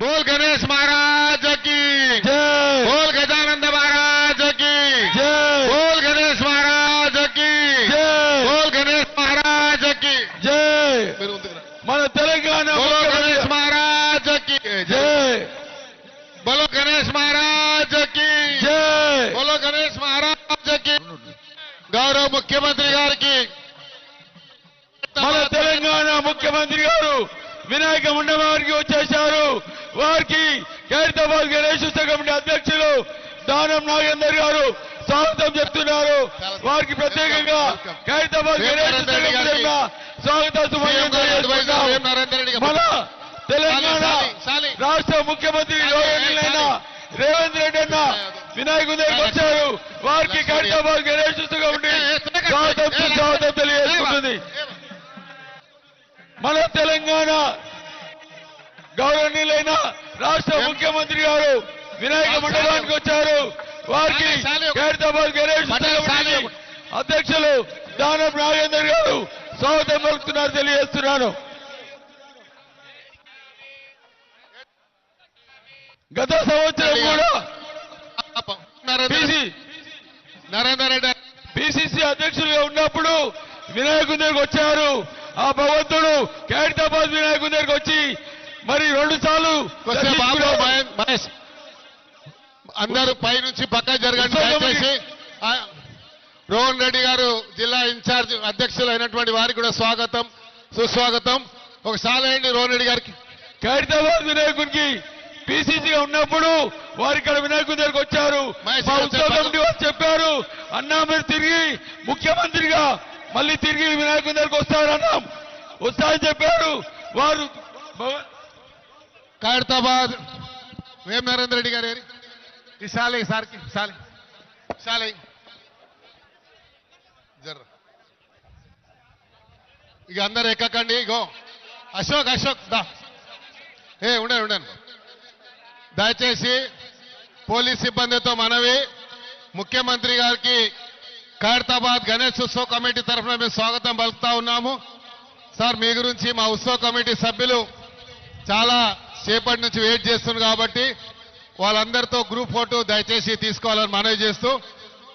बोल गणेश महाराज की। जय। बोल गजानंद महाराज की। जय। बोल गणेश महाराज की। जय। बोल गणेश महाराज की। जय। मन तेलंगाना बोलो गणेश महाराज की। जय। बोलो गणेश महाराज की। जय। बोलो गणेश महाराज की। गौरव मुख्यमंत्री गार की। मन तेलंगाना मुख्यमंत्री गारू వినాయక మండపానికి వచ్చేశారు. వారికి ఖైరతాబాద్ గణేష్ కమిటీ అధ్యక్షులు దానం నాగేందర్ గారు స్వాగతం చెప్తున్నారు. వారికి ప్రత్యేకంగా ఖైరతాబాద్ గణేష్ స్వాగత. మన తెలంగాణ. రాష్ట్ర ముఖ్యమంత్రి రేవంత్ రెడ్డి అన్న వినాయకుడి వచ్చారు. వారికి ఖైరతాబాద్ గణేష్ ఉత్సవ కమిటీ స్వాగతం సుస్వాగతం తెలియజేసుకుంటుంది మన తెలంగాణ గౌరవనీయులైన రాష్ట్ర ముఖ్యమంత్రి గారు వినాయక మండపానికి వచ్చారు. వారికి ఖైరతాబాద్ గణేష్ అధ్యక్షులు దానం నాగేందర్ గారు స్వాగతం పలుకుతున్నారు తెలియజేస్తున్నాను. గత సంవత్సరం కూడా నరేందర్ రెడ్డి పిసిసి అధ్యక్షులుగా ఉన్నప్పుడు వినాయకుని దగ్గరికి వచ్చారు. ఆ భగవంతుడు ఖైరతాబాద్ వినాయకుని దగ్గరికి వచ్చి మరి రెండు సార్లు అందరూ పై నుంచి పక్క జరగండి రోహన్ రెడ్డి గారు జిల్లా ఇన్ఛార్జ్ అధ్యక్షులు అయినటువంటి వారికి కూడా స్వాగతం సుస్వాగతం. ఒకసారి వేయండి రోహన్ రెడ్డి గారికి. ఖైరతాబాద్ వినాయకునికి పిసిసిగా ఉన్నప్పుడు వారు ఇక్కడ వినాయకుని దగ్గరికి వచ్చారు. చెప్పారు. అన్నా మీరు తిరిగి ముఖ్యమంత్రిగా మళ్ళీ తిరిగి వినాయకుని దగ్గరికి వస్తారన్నాం. వస్తారని చెప్పారు. వారు ఖైరతాబాద్ వేం నరేందర్ రెడ్డి గారు? ఈ సాలి సార్కి సాలే సాలే. జర్ర. ఇక అందరు ఎక్కకండి ఇగో. అశోక్ అశోక్ దా. ఏ ఉండండి ఉండండి. దయచేసి పోలీస్ సిబ్బందితో మనవి. ముఖ్యమంత్రి గారికి ఖైరతాబాద్ గణేష్ ఉత్సవ కమిటీ తరఫున మేము స్వాగతం పలుకుతా ఉన్నాము. సార్ మీ గురించి మా ఉత్సవ కమిటీ సభ్యులు చాలా సేపటి నుంచి వెయిట్ చేస్తున్నారు కాబట్టి వాళ్ళందరితో గ్రూప్ ఫోటో దయచేసి తీసుకోవాలని మనవి చేస్తూ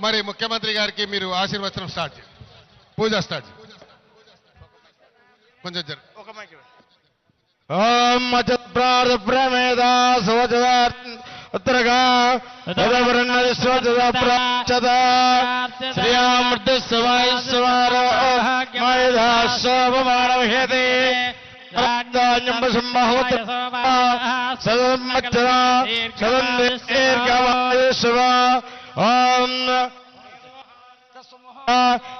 మరి ముఖ్యమంత్రి గారికి మీరు ఆశీర్వచనం స్టార్ట్ చేయండి. పూజ స్టార్ట్ చేయండి. కొంచెం జరు ఓం అచప్రార్థ ప్రమేదా సువచదార్ ఉత్తరగా ശ്രീയാമൃതസ്വായസ്വാരോമായതാശ്വാപമാണമഹ്യതേ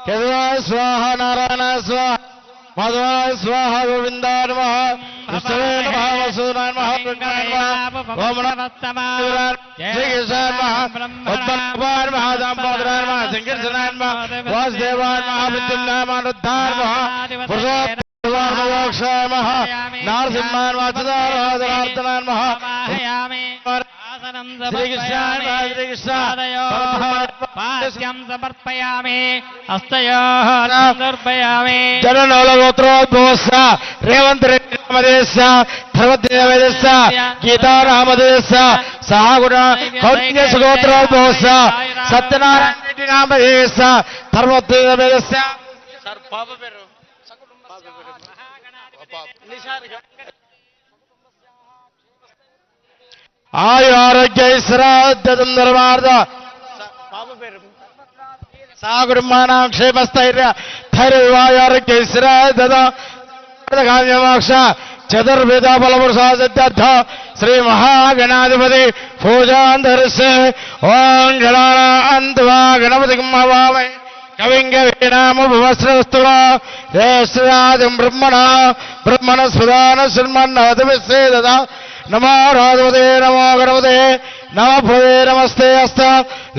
ഓം സ്വാഹ നാരായണ സ്വാഹ മാധവായ സ്വാഹ ഗോവിന്ദായ നമ കൃഷ്ണവേ നമ വസൂനായ നമ ഓം നമ శ్రీకృష్ణ పాద్యం సమర్పయామి హస్తయో సమర్పయామి జననోలగోత్రోద్భవస్స రేవంత్ రెడ్డి నామదేశ ధర్మదేవేదస్స గీతారామదేశ సహాగుణ కౌన్య సుగోత్రోద్భవస్స సత్యనారాయణ రెడ్డి నామదేశ ధర్మదేవేదస్స ఆయు ఆరోగ్య శ్రాద్ధం నిర్మార్ద సాగుడుమానాం క్షేమస్థైర్య ధైర్యవాయారోగ్య శ్రాద్ధ కామ్యమోక్ష ಚತುರ್ವಿಧ ಫಲಪುರುಷಾಸಿತ್ಯರ್ಥ ಶ್ರೀ ಮಹಾಗಣಾಧಿಪತಿ ಪೂಜಾಂಧರಿಸ್ ಓಂ ಗಣಾಂತವಾ ಗಣಪತಿ ಹವಾಮೆ കവിംഗവീണാമുപവസ്ത്രവസ്തുവ ജ്യേഷ്ഠരാജം ബ്രഹ്മണ ബ്രഹ്മണ സ്ഫുദാന ശൃൺമന്നതവിശ്വേദത നമോ രാധപതേ നമോ ഗണപതേ നമഭവേ നമസ്തേ അസ്ത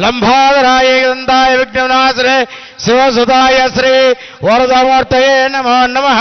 ലംഭാതരായ ഗന്ധായ വിഘ്നവിനാശരേ ശിവസുതായ ശ്രീ വരദമൂർത്തയേ നമോ നമഃ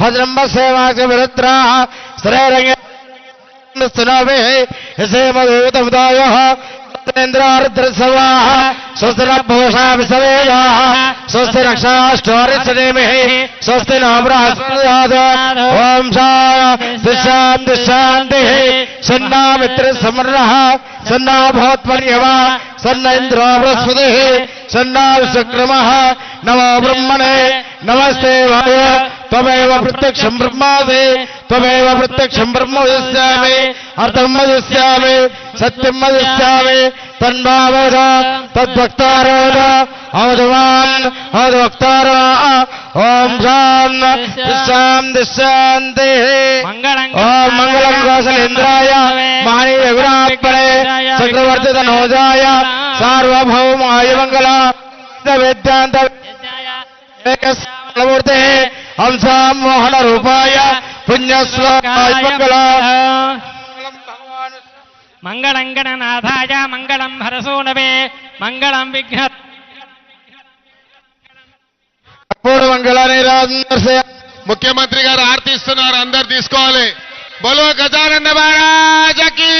भद्रंब सेवा के विरुद्रा श्रेय सुनावे। इसे मधुत उदाय स्वस्थ भूषा स्वस्थ रक्षा स्टोरिस्नेमे स्वस्थ नाम्राद ओम शांति सन्ना मित्र सन्ना भवत्पर्यवा सन्न इंद्रो बृहस्पति सन्ना विश्वक्रम नमो ब्रह्मणे। नमस्ते वाय त्वमेव प्रत्यक्षम् ब्रह्मासि त्वमेव प्रत्यक्षम् ब्रह्म वदिष्यामि अर्थम् वदिष्यामि सत्यम् वदिष्यामि तन्भावद तद्वक्तारोद अवधवान् अवधवक्तार ॐ शां तिष्ठां तिष्ठान्तिः कौशलेन्द्राय మోహన రూపాయ పుణ్యశ్లోకాయ మంగళ మంగళం గణనాథాయ మంగళం హరసూనవే మంగళం విఘ్న ముఖ్యమంత్రి గారు ఆర్తి ఇస్తున్నారు అందరు తీసుకోవాలి. బోలో గజానంద మహారాజకి!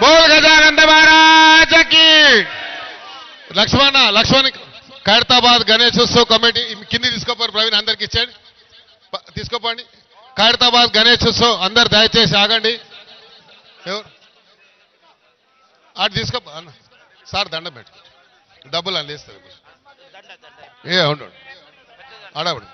బోల్ గజానంద మహారాజకి! లక్ష్మణ లక్ష్మణ్ ఖైరతాబాద్ గణేశోత్సవ కమిటీ కింది తీసుకోపోరు ప్రవీణ్ అందరికి ఇచ్చేయండి. తీసుకోపోండి. ఖైరతాబాద్ గణేశోత్సవ్ అందరు దయచేసి ఆగండి. ఎవరు? అటు తీసుకో అన్న సార్ దండం పెట్టు డబ్బులు అని లేస్తారు ఏ అవును అడవుడు